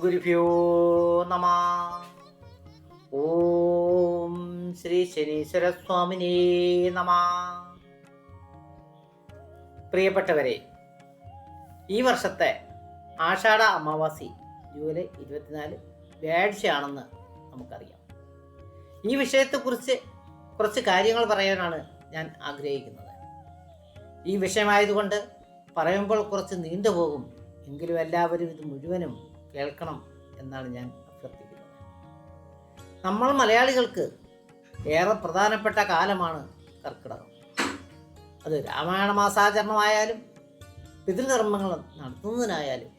ഗുരുഭ്യോ നമ ഓം ശ്രീ ശനീശ്വര സ്വാമിനേ നമ പ്രിയപ്പെട്ടവരെ ഈ വർഷത്തെ ആഷാഢ അമാവാസി ജൂലൈ ഇരുപത്തിനാല് വ്യാഴ്ചയാണെന്ന് നമുക്കറിയാം. ഈ വിഷയത്തെക്കുറിച്ച് കുറച്ച് കാര്യങ്ങൾ പറയാനാണ് ഞാൻ ആഗ്രഹിക്കുന്നത്. ഈ വിഷയമായതുകൊണ്ട് പറയുമ്പോൾ കുറച്ച് നീണ്ടുപോകും. എങ്കിലും എല്ലാവരും ഇത് മുഴുവനും കേൾക്കണം എന്നാണ് ഞാൻ അഭ്യർത്ഥിക്കുന്നത്. നമ്മൾ മലയാളികൾക്ക് ഏറെ പ്രധാനപ്പെട്ട കാലമാണ് കർക്കിടകം. അത് രാമായണ മാസാചരണമായാലും പിതൃകർമ്മങ്ങൾ നടത്തുന്നതിനായാലും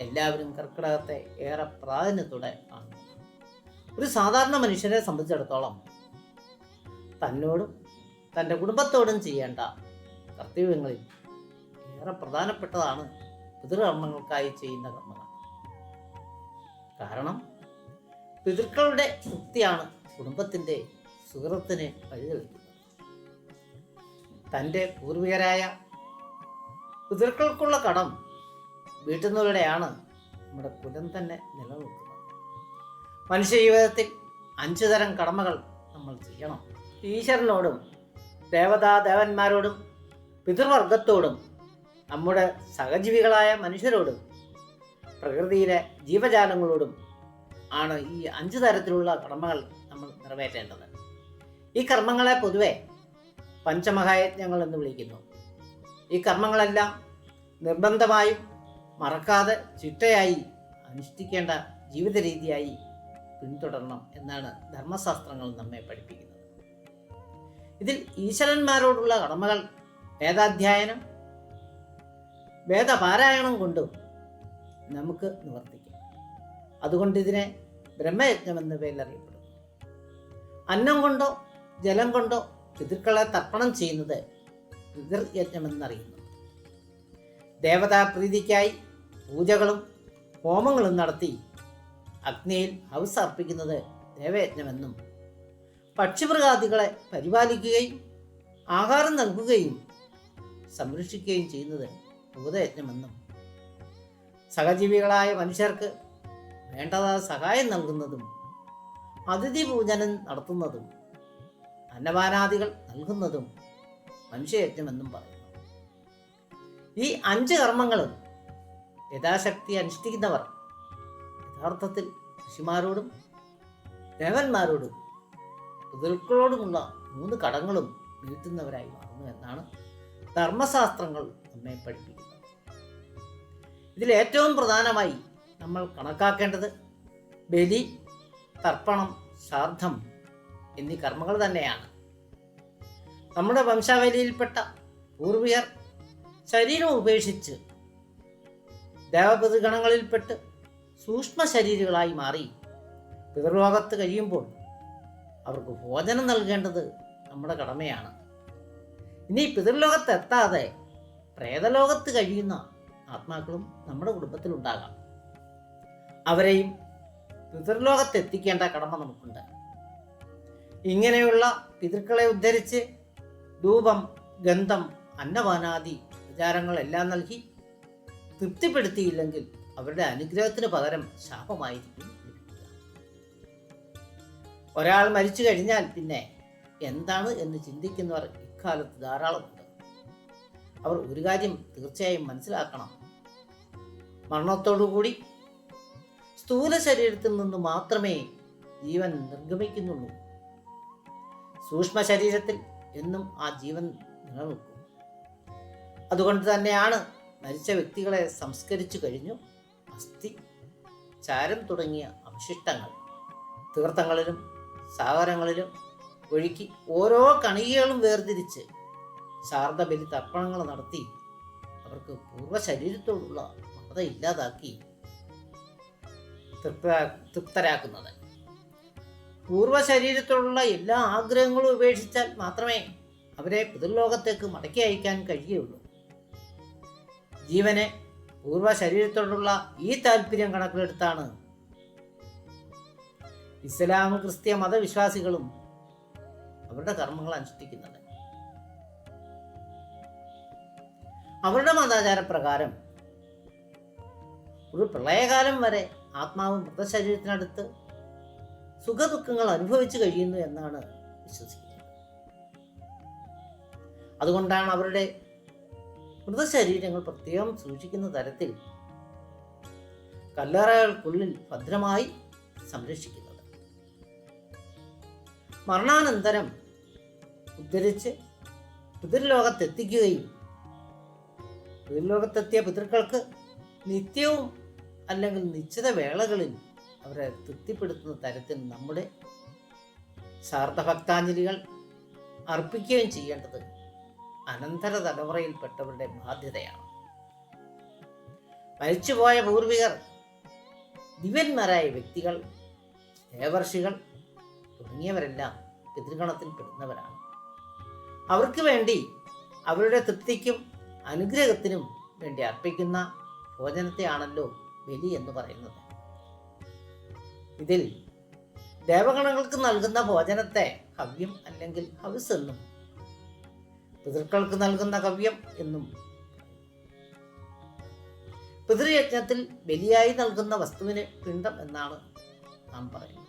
എല്ലാവരും കർക്കിടകത്തെ ഏറെ പ്രാധാന്യത്തോടെ കാണുന്നു. ഒരു സാധാരണ മനുഷ്യനെ സംബന്ധിച്ചിടത്തോളം തന്നോടും തന്റെ കുടുംബത്തോടും ചെയ്യേണ്ട കർത്തവ്യങ്ങളിൽ ഏറെ പ്രധാനപ്പെട്ടതാണ് പിതൃകർമ്മങ്ങൾക്കായി ചെയ്യുന്ന കർമ്മങ്ങൾ. കാരണം പിതൃക്കളുടെ ശക്തിയാണ് കുടുംബത്തിന്റെ സുഹൃത്തിന് വഴിതെളിക്കുന്നത് തന്റെ പൂർവികരായ പിതൃക്കൾക്കുള്ള കടം വീട്ടുന്നവരുടെയാണ് നമ്മുടെ കുലം തന്നെ നിലനിൽക്കുന്നത്. മനുഷ്യ ജീവിതത്തിൽ അഞ്ചു തരം കടമകൾ നമ്മൾ ചെയ്യണം. ഈശ്വരനോടും ദേവതാ ദേവന്മാരോടും പിതൃവർഗത്തോടും നമ്മുടെ സഹജീവികളായ മനുഷ്യരോടും പ്രകൃതിയിലെ ജീവജാലങ്ങളോടും ആണ് ഈ അഞ്ച് തരത്തിലുള്ള കർമ്മങ്ങൾ നമ്മൾ നിറവേറ്റേണ്ടത്. ഈ കർമ്മങ്ങളെ പൊതുവെ പഞ്ചമഹായജ്ഞങ്ങൾ എന്ന് വിളിക്കുന്നു. ഈ കർമ്മങ്ങളെല്ലാം നിർബന്ധമായും മറക്കാതെ ചിട്ടയായി അനുഷ്ഠിക്കേണ്ട ജീവിത രീതിയായി പിന്തുടരണം എന്നാണ് ധർമ്മശാസ്ത്രങ്ങൾ നമ്മെ പഠിപ്പിക്കുന്നത്. ഇതിൽ ഈശ്വരന്മാരോടുള്ള കടമകൾ വേദാധ്യയനം വേദപാരായണം കൊണ്ടും നമുക്ക് നിവർത്തിക്കാം. അതുകൊണ്ട് ഇതിനെ ബ്രഹ്മയജ്ഞം എന്ന പേരിൽ അറിയപ്പെടുന്നു. അന്നം കൊണ്ടോ ജലം കൊണ്ടോ പിതൃക്കളെ തർപ്പണം ചെയ്യുന്നത് പിതൃയജ്ഞം എന്നറിയുന്നു. ദേവതാ പ്രീതിക്കായി പൂജകളും ഹോമങ്ങളും നടത്തി അഗ്നിയിൽ ഹൗസ് അർപ്പിക്കുന്നത് ദേവയജ്ഞമെന്നും പക്ഷിമൃഗാദികളെ പരിപാലിക്കുകയും ആഹാരം നൽകുകയും സംരക്ഷിക്കുകയും ചെയ്യുന്നത് ഭൂതയജ്ഞമെന്നും സഹജീവികളായ മനുഷ്യർക്ക് വേണ്ടതായ സഹായം നൽകുന്നതും അതിഥി പൂജനം നടത്തുന്നതും അന്നപാനാദികൾ നൽകുന്നതും മനുഷ്യയജ്ഞമെന്നും പറയുന്നു. ഈ അഞ്ച് കർമ്മങ്ങളും യഥാശക്തി അനുഷ്ഠിക്കുന്നവർ യഥാർത്ഥത്തിൽ ഋഷിമാരോടും ദേവന്മാരോടും പിതൃക്കളോടുമുള്ള മൂന്ന് കടങ്ങളും വീഴ്ത്തുന്നവരായി മാറുന്നു എന്നാണ് ധർമ്മശാസ്ത്രങ്ങൾ നമ്മെ പഠിപ്പിക്കുന്നത്. ഇതിൽ ഏറ്റവും പ്രധാനമായി നമ്മൾ കണക്കാക്കേണ്ടത് ബലി തർപ്പണം ശ്രാദ്ധം എന്നീ കർമ്മങ്ങൾ തന്നെയാണ്. നമ്മുടെ വംശാവലിയിൽപ്പെട്ട പൂർവികർ ശരീരം ഉപേക്ഷിച്ച് ദേവപ്രതിഗണങ്ങളിൽപ്പെട്ട് സൂക്ഷ്മ ശരീരങ്ങളായി മാറി പിതൃലോകത്ത് കഴിയുമ്പോൾ അവർക്ക് ഭോജനം നൽകേണ്ടത് നമ്മുടെ കടമയാണ്. ഇനി പിതൃലോകത്ത് എത്താതെ പ്രേതലോകത്ത് കഴിയുന്ന ആത്മാക്കളും നമ്മുടെ കുടുംബത്തിൽ കുടുംബത്തിലുണ്ടാകാം. അവരെയും പിതൃലോകത്തെത്തിക്കേണ്ട കടമ നമുക്കുണ്ട്. ഇങ്ങനെയുള്ള പിതൃക്കളെ ഉദ്ധരിച്ച് ധൂപം ഗന്ധം അന്നപാനാദി വിചാരങ്ങളെല്ലാം നൽകി തൃപ്തിപ്പെടുത്തിയില്ലെങ്കിൽ അവരുടെ അനുഗ്രഹത്തിന് പകരം ശാപമായിരിക്കും ഒരാൾ മരിച്ചു കഴിഞ്ഞാൽ പിന്നെ എന്താണ് എന്ന് ചിന്തിക്കുന്നവർ ഇക്കാലത്ത് ധാരാളമുണ്ട്. അവർ ഒരു കാര്യം തീർച്ചയായും മനസ്സിലാക്കണം. മരണത്തോടുകൂടി സ്ഥൂല ശരീരത്തിൽ നിന്ന് മാത്രമേ ജീവൻ നിർഗമിക്കുന്നുള്ളൂ. സൂക്ഷ്മ ശരീരത്തിൽ എന്നും ആ ജീവൻ നിലനിൽക്കും. അതുകൊണ്ട് തന്നെയാണ് മരിച്ച വ്യക്തികളെ സംസ്കരിച്ചു കഴിഞ്ഞു. അസ്ഥി ചാരം തുടങ്ങിയ അവശിഷ്ടങ്ങൾ തീർത്ഥങ്ങളിലും സാഗരങ്ങളിലും ഒഴുക്കി ഓരോ കണികകളും വേർതിരിച്ച് ശാരദബലി തർപ്പണങ്ങൾ നടത്തി അവർക്ക് പൂർവ ശരീരത്തോടുള്ള മമത ഇല്ലാതാക്കി തൃപ്ത തൃപ്തരാക്കുന്നത്. പൂർവ ശരീരത്തോടുള്ള എല്ലാ ആഗ്രഹങ്ങളും ഉപേക്ഷിച്ചാൽ മാത്രമേ അവരെ പിതൃലോകത്തേക്ക് മടക്കി അയക്കാൻ കഴിയുള്ളൂ ജീവനെ പൂർവ ശരീരത്തോടുള്ള ഈ താല്പര്യം കണക്കിലെടുത്താണ് ഇസ്ലാം ക്രിസ്ത്യ മതവിശ്വാസികളും അവരുടെ കർമ്മങ്ങൾ അനുഷ്ഠിക്കുന്നുണ്ട് അവരുടെ മതാചാരപ്രകാരം. ഒരു പ്രളയകാലം വരെ ആത്മാവ് മൃതശരീരത്തിനടുത്ത് സുഖദുഃഖങ്ങൾ അനുഭവിച്ചു കഴിയുന്നു എന്നാണ് വിശ്വസിക്കുന്നത്. അതുകൊണ്ടാണ് അവരുടെ മൃതശരീരങ്ങൾ പ്രത്യേകം സൂക്ഷിക്കുന്ന തരത്തിൽ കല്ലറകൾക്കുള്ളിൽ ഭദ്രമായി സംരക്ഷിക്കുന്നത്. മരണാനന്തരം ഉദ്ധരിച്ച് പിതൃലോകത്തെത്തിക്കുകയും പിതൃലോകത്തെത്തിയ പിതൃക്കൾക്ക് നിത്യവും അല്ലെങ്കിൽ നിശ്ചിത വേളകളിൽ അവരെ തൃപ്തിപ്പെടുത്തുന്ന തരത്തിൽ നമ്മുടെ ശാർദ്ധഭക്താഞ്ജലികൾ അർപ്പിക്കുകയും ചെയ്യേണ്ടത് അനന്തര തലമുറയിൽപ്പെട്ടവരുടെ ബാധ്യതയാണ്. മരിച്ചുപോയ പൂർവികർ ദിവ്യന്മാരായ വ്യക്തികൾ ദേവർഷികൾ തുടങ്ങിയവരെല്ലാം പിതൃഗണത്തിൽ പെടുന്നവരാണ്. അവർക്ക് വേണ്ടി അവരുടെ തൃപ്തിക്കും അനുഗ്രഹത്തിനും വേണ്ടി അർപ്പിക്കുന്ന ഭോജനത്തെയാണല്ലോ ബലി എന്ന് പറയുന്നത്. ഇതിൽ ദേവഗണങ്ങൾക്ക് നൽകുന്ന ഭോജനത്തെ ഹവ്യം അല്ലെങ്കിൽ ഹവിസ് എന്നും പിതൃക്കൾക്ക് നൽകുന്ന കവ്യം എന്നും പിതൃയജ്ഞത്തിൽ ബലിയായി നൽകുന്ന വസ്തുവിന് പിണ്ടം എന്നാണ് നാം പറയുന്നത്.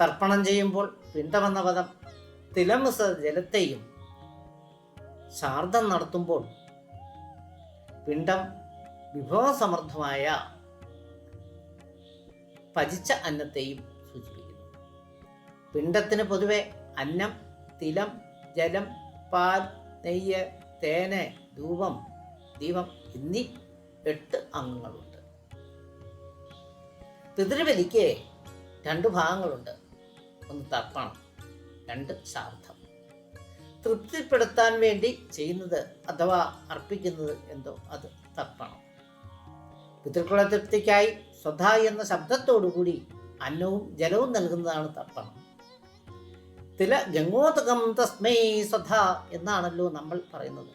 തർപ്പണം ചെയ്യുമ്പോൾ പിണ്ടമെന്ന പദം തിലമുസ ജലത്തെയും ശാർദം നടത്തുമ്പോൾ പിണ്ടം വിഭവസമൃദ്ധമായ പചിച്ച അന്നത്തെയും സൂചിപ്പിക്കുന്നു. പിണ്ടത്തിന് പൊതുവെ അന്നം തിലം ജലം പാൽ നെയ്യ് തേന് ധൂപം ദീപം എന്നീ എട്ട് അംഗങ്ങളുണ്ട്. പിതൃബലിക്ക് രണ്ട് ഭാഗങ്ങളുണ്ട്. ഒന്ന് തർപ്പണം രണ്ട് ശാർദ്ധം തൃപ്തിപ്പെടുത്താൻ വേണ്ടി ചെയ്യുന്നത് അഥവാ അർപ്പിക്കുന്നത് എന്തോ അത് തർപ്പണം. പിതൃക്കുള തൃപ്തിക്കായി സ്വധ എന്ന ശബ്ദത്തോടുകൂടി അന്നവും ജലവും നൽകുന്നതാണ് തർപ്പണം. തില ഗംഗോതകം തസ്മൈ സ്വധ എന്നാണല്ലോ നമ്മൾ പറയുന്നത്.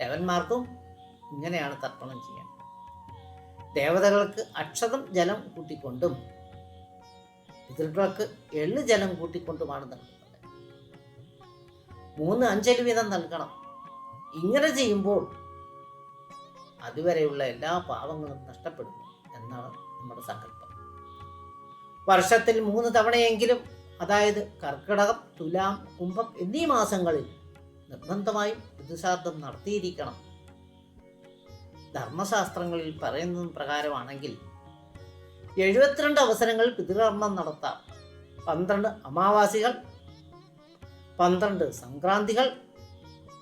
ദേവന്മാർക്കും ഇങ്ങനെയാണ് തർപ്പണം ചെയ്യേണ്ടത് ദേവതകൾക്ക് അക്ഷതം ജലം കൂട്ടിക്കൊണ്ടും പിതൃക്കൾക്ക് എള്ളു ജലം കൂട്ടിക്കൊണ്ടുമാണ് നൽകുന്നത്. മൂന്ന് അഞ്ചലി വീതം നൽകണം. ഇങ്ങനെ ചെയ്യുമ്പോൾ അതുവരെയുള്ള എല്ലാ പാവങ്ങളും നഷ്ടപ്പെടുന്നു എന്നാണ് നമ്മുടെ സങ്കല്പം. വർഷത്തിൽ മൂന്ന് തവണയെങ്കിലും അതായത് കർക്കിടകം തുലാം കുംഭം എന്നീ മാസങ്ങളിൽ നിർബന്ധമായും ഋതുശാബ്ദം നടത്തിയിരിക്കണം. ധർമ്മശാസ്ത്രങ്ങളിൽ പറയുന്ന പ്രകാരമാണെങ്കിൽ എഴുപത്തിരണ്ട് അവസരങ്ങളിൽ പിതൃകർമ്മം നടത്താം. പന്ത്രണ്ട് അമാവാസികൾ പന്ത്രണ്ട് സംക്രാന്തികൾ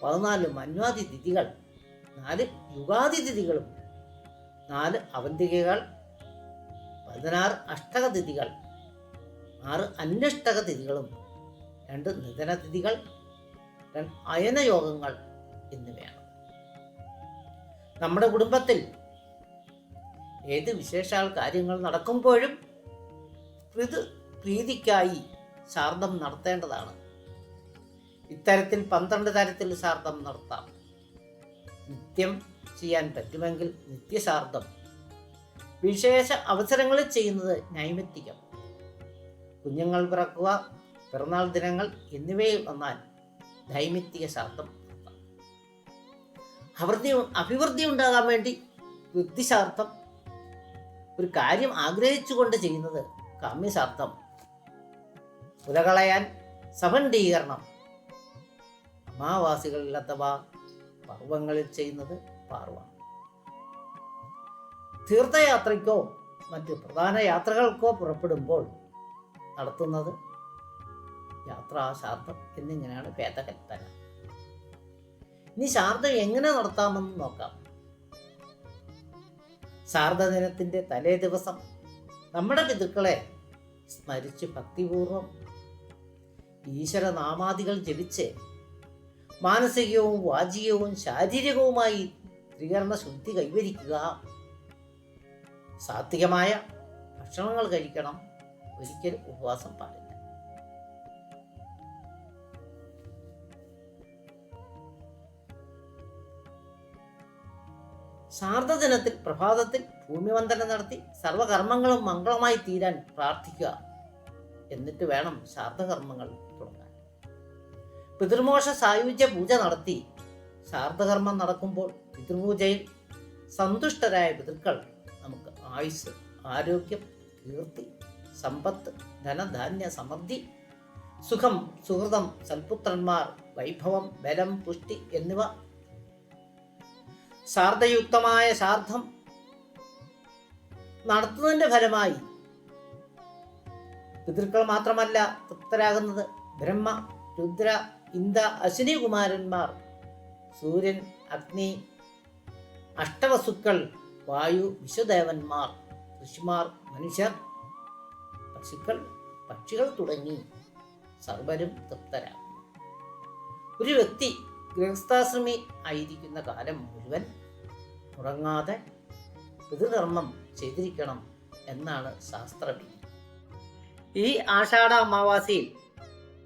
പതിനാല് മന്വാതി തിഥികൾ നാല് യുഗാദി തിഥികളും നാല് അവന്തികകൾ പതിനാറ് അഷ്ടക തിഥികൾ ആറ് അന്യഷ്ടക തിഥികളും രണ്ട് നിധന തിഥികൾ രണ്ട് അയനയോഗങ്ങൾ എന്നിവയാണ്. നമ്മുടെ കുടുംബത്തിൽ ഏത് വിശേഷാൽ കാര്യങ്ങൾ നടക്കുമ്പോഴും പ്രീതിക്കായി ശാർദം നടത്തേണ്ടതാണ്. ഇത്തരത്തിൽ പന്ത്രണ്ട് തരത്തിൽ ശാർദം നടത്താം. നിത്യം ചെയ്യാൻ പറ്റുമെങ്കിൽ നിത്യശാർദം വിശേഷ അവസരങ്ങളിൽ ചെയ്യുന്നത് നൈമിത്തികം. കുഞ്ഞുങ്ങൾ പിറക്കുക പിറന്നാൾ ദിനങ്ങൾ എന്നിവയിൽ വന്നാൽ നൈമിത്തിക ശാർദം അഭിവൃദ്ധി അഭിവൃദ്ധി ഉണ്ടാകാൻ വേണ്ടി ബുദ്ധിശാർത്ഥം ഒരു കാര്യം ആഗ്രഹിച്ചുകൊണ്ട് ചെയ്യുന്നത് കാമ്യശാർത്ഥം പുലകളയാൻ സഭണ്ഡീകരണം അമാവാസികളിൽ അഥവാ പർവങ്ങളിൽ ചെയ്യുന്നത് പാർവാണ്. തീർത്ഥയാത്രയ്ക്കോ മറ്റ് പ്രധാന യാത്രകൾക്കോ പുറപ്പെടുമ്പോൾ നടത്തുന്നത് യാത്രാ ശാർദ്ധം എന്നിങ്ങനെയാണ് ഭേദകൽപ്പന ഇനി ശാർദ്ധം എങ്ങനെ നടത്താമെന്ന് നോക്കാം. ശാർദദിനത്തിന്റെ തലേ ദിവസം നമ്മുടെ പിതൃക്കളെ സ്മരിച്ച് ഭക്തിപൂർവം ഈശ്വരനാമാദികൾ ജപിച്ച് മാനസികവും വാചികവും ശാരീരികവുമായി ത്രികരണ ശുദ്ധി കൈവരിക്കുക. സാത്വികമായ ഭക്ഷണങ്ങൾ കഴിക്കണം. ഒരിക്കലും ഉപവാസം പാടില്ല. ശാർദദിനത്തിൽ പ്രഭാതത്തിൽ ഭൂമിവന്ദനം നടത്തി സർവകർമ്മങ്ങളും മംഗളമായി തീരാൻ പ്രാർത്ഥിക്കുക. എന്നിട്ട് വേണം ശാർദകർമ്മങ്ങൾ തുടങ്ങാൻ. പിതൃമോഷ സായുജ്യ പൂജ നടത്തി. ശാർദകർമ്മം നടക്കുമ്പോൾ പിതൃപൂജയിൽ സന്തുഷ്ടരായ പിതൃക്കൾ നമുക്ക് ആയുസ് ആരോഗ്യം കീർത്തി സമ്പത്ത് ധനധാന്യ സമൃദ്ധി സുഖം സുഹൃതം സൽപുത്രന്മാർ വൈഭവം ബലം പുഷ്ടി എന്നിവ ശാർദയുക്തമായ ശാർദ്ധം നടത്തുന്നതിന്റെ ഫലമായി പിതൃക്കൾ മാത്രമല്ല തൃപ്തരാകുന്നത് ബ്രഹ്മ രുദ്ര ഇന്ദ അശ്വിനി കുമാരന്മാർ സൂര്യൻ അഗ്നി അഷ്ടവസുക്കൾ വായു വിശ്വദേവന്മാർ ഋഷിമാർ മനുഷ്യർ പശുക്കൾ പക്ഷികൾ തുടങ്ങി സർവരും തൃപ്തരാകും ഒരു വ്യക്തി ഗൃഹസ്ഥാശ്രമി ആയിരിക്കുന്ന കാലം മുഴുവൻ ഉറങ്ങാതെ പിതൃകർമ്മം ചെയ്തിരിക്കണം എന്നാണ് ശാസ്ത്രവിധി. ഈ ആഷാഢ അമാവാസിയിൽ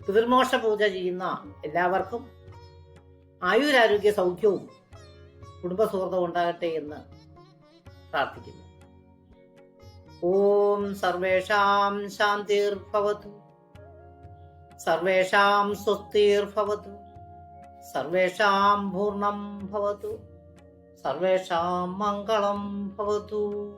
പിതൃമോക്ഷ പൂജ ചെയ്യുന്ന എല്ലാവർക്കും ആയുരാരോഗ്യ സൗഖ്യവും കുടുംബസുഹൃത്തും ഉണ്ടാകട്ടെ എന്ന് പ്രാർത്ഥിക്കുന്നു. ഓം സർവേഷാം ശാന്തിർഭവതു. സർവേഷാം സ്വസ്തിർഭവതു. സർവേഷാം പൂർണം ഭവതു. സർവേഷാം മംഗളം ഭവതു.